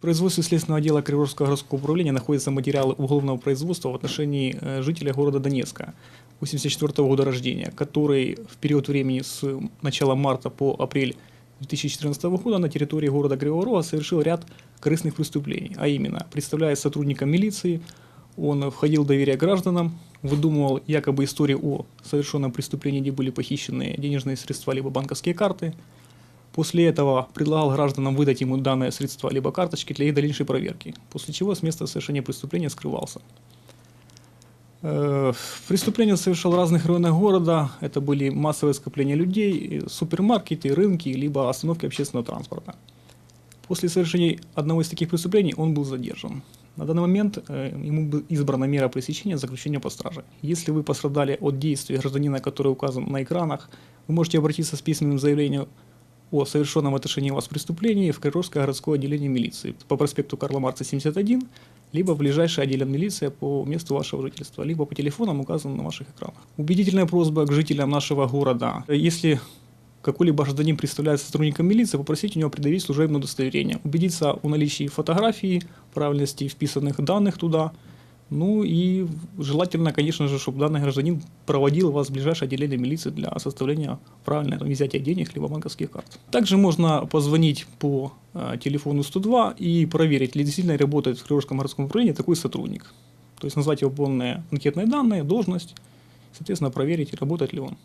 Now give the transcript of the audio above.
В производстве следственного отдела Криворского городского управления находятся материалы уголовного производства в отношении э, жителя города Донецка 1984 года рождения, который в период времени с начала марта по апрель 2014 года на территории города Кривого Рога совершил ряд корыстных преступлений, а именно, представляясь сотрудником милиции, он входил в доверие гражданам, выдумывал якобы истории о совершенном преступлении, где были похищены денежные средства либо банковские карты. После этого предлагал гражданам выдать ему данные средства либо карточки для их дальнейшей проверки, после чего с места совершения преступления скрывался. Э, Преступления совершал в разных районах города. Это были массовые скопления людей, э, супермаркеты, рынки, либо остановки общественного транспорта. После совершения одного из таких преступлений он был задержан. На данный момент э, ему избрана мера пресечения заключения под стражей. Если вы пострадали от действий гражданина, который указан на экранах, вы можете обратиться с письменным заявлением о совершенном в отношении вас преступлении в Криворское городское отделение милиции по проспекту Карла Маркса 71, либо в ближайшее отделение милиции по месту вашего жительства, либо по телефонам, указанным на ваших экранах. Убедительная просьба к жителям нашего города. Если какой-либо гражданин представляется сотрудником милиции, попросить у него предъявить служебное удостоверение, убедиться о наличии фотографии, правильности вписанных данных туда, ну и желательно, конечно же, чтобы данный гражданин проводил вас в ближайшее отделение милиции для составления правильного там, изъятия денег либо банковских карт. Также можно позвонить по э, телефону 102 и проверить, ли действительно работает в Кривожском городском управлении такой сотрудник. То есть назвать его полные анкетные данные, должность, соответственно, проверить, работает ли он.